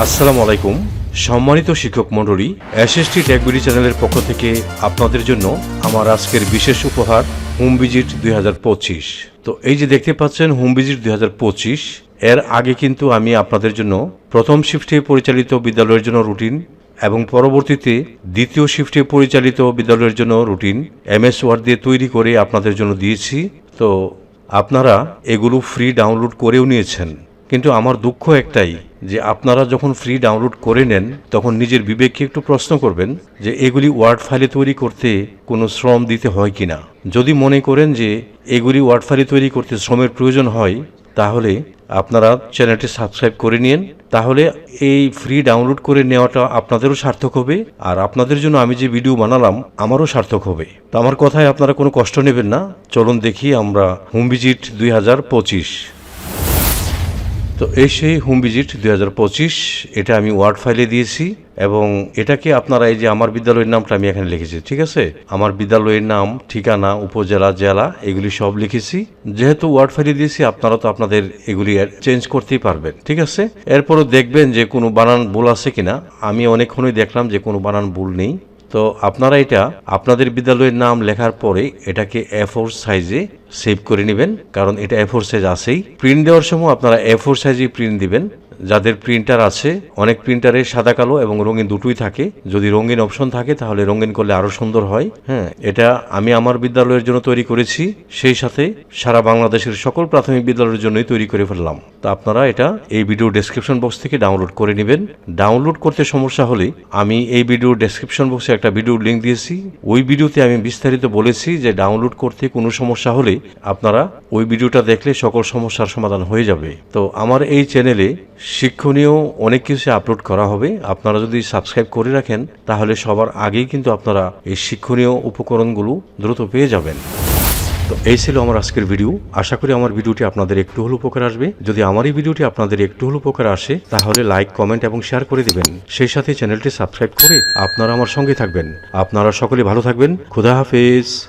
আসসালামু আলাইকুম। সম্মানিত শিক্ষক মণ্ডলী, এসএসটি ট্যাগবিডি চ্যানেলের পক্ষ থেকে আপনাদের জন্য আমার আজকের বিশেষ উপহার হোম ভিজিট দুই হাজার পঁচিশ। তো এই যে দেখতে পাচ্ছেন হোম ভিজিট দুই হাজার পঁচিশ, এর আগে কিন্তু আমি আপনাদের জন্য প্রথম শিফটে পরিচালিত বিদ্যালয়ের জন্য রুটিন এবং পরবর্তীতে দ্বিতীয় শিফটে পরিচালিত বিদ্যালয়ের জন্য রুটিন এমএস ওয়ার্ড দিয়ে তৈরি করে আপনাদের জন্য দিয়েছি। তো আপনারা এগুলো ফ্রি ডাউনলোড করেও নিয়েছেন। কিন্তু আমার দুঃখ একটাই যে আপনারা যখন ফ্রি ডাউনলোড করে নেন, তখন নিজের বিবেককে একটু প্রশ্ন করবেন যে এগুলি ওয়ার্ড ফাইলে তৈরি করতে কোনো শ্রম দিতে হয় কিনা। যদি মনে করেন যে এগুলি ওয়ার্ড ফাইলে তৈরি করতে শ্রমের প্রয়োজন হয়, তাহলে আপনারা চ্যানেলটি সাবস্ক্রাইব করে নিন। তাহলে এই ফ্রি ডাউনলোড করে নেওয়াটা আপনাদেরও সার্থক হবে, আর আপনাদের জন্য আমি যে ভিডিও বানালাম, আমারও সার্থক হবে। তো আমার কথায় আপনারা কোনো কষ্ট নেবেন না। চলুন দেখি আমরা হোম ভিজিট দুই হাজার পঁচিশ। তো এই সেই হোম ভিজিট দুই হাজার পঁচিশ, এটা আমি ওয়ার্ড ফাইলে দিয়েছি এবং এটাকে আপনারা এই যে আমার বিদ্যালয়ের নামটা আমি এখানে লিখেছি, ঠিক আছে? আমার বিদ্যালয়ের নাম, ঠিকানা, উপজেলা, জেলা, এগুলি সব লিখেছি। যেহেতু ওয়ার্ড ফাইলে দিয়েছি, আপনারা তো আপনাদের এগুলি চেঞ্জ করতেই পারবেন, ঠিক আছে? এরপরও দেখবেন যে কোনো বানান ভুল আছে কিনা। আমি অনেকক্ষণই দেখলাম যে কোনো বানান ভুল নেই। তো আপনারা এটা আপনাদের বিদ্যালয়ের নাম লেখার পরে এটাকে এ ফোর সাইজে সেভ করে নেবেন, কারণ এটা এ ফোর সাইজ আছেই। প্রিন্ট দেওয়ার সময় আপনারা এ ফোর সাইজই প্রিন্ট দিবেন। যাদের প্রিন্টার আছে, অনেক প্রিন্টারে সাদা, কালো এবং রঙিন দুটোই থাকে। যদি রঙিন অপশন থাকে, তাহলে রঙিন করলে আরও সুন্দর হয়। হ্যাঁ এটা আমি আমার বিদ্যালয়ের জন্য তৈরি করেছি। সেই সাথে সারা বাংলাদেশের সকল প্রাথমিক বিদ্যালয়ের জন্যই তৈরি করে ফেললাম। তা আপনারা এটা এই ভিডিও ডেসক্রিপশন বক্স থেকে ডাউনলোড করে নেবেন। ডাউনলোড করতে সমস্যা হলে আমি এই ভিডিও ডেসক্রিপশন বক্সে একটা ভিডিও লিঙ্ক দিয়েছি। ওই ভিডিওতে আমি বিস্তারিত বলেছি যে ডাউনলোড করতে কোনো সমস্যা হলে আপনারা ওই ভিডিওটা দেখলে সকল সমস্যার সমাধান হয়ে যাবে। তো আমার এই চ্যানেলে শিক্ষণীয় অনেক কিছু আপলোড করা হবে। আপনারা যদি সাবস্ক্রাইব করে রাখেন, তাহলে সবার আগেই কিন্তু আপনারা এই শিক্ষণীয় উপকরণগুলো দ্রুত পেয়ে যাবেন। তো এই ছিল আমার আজকের ভিডিও। আশা করি আমার ভিডিওটি আপনাদের একটু হলেও উপকার আসবে। যদি আমার এই ভিডিওটি আপনাদের একটু হলেও উপকার আসে, তাহলে লাইক, কমেন্ট এবং শেয়ার করে দিবেন। সেই সাথে চ্যানেলটি সাবস্ক্রাইব করে আপনারা আমার সঙ্গে থাকবেন। আপনারা সকলে ভালো থাকবেন। খুদা হাফেজ।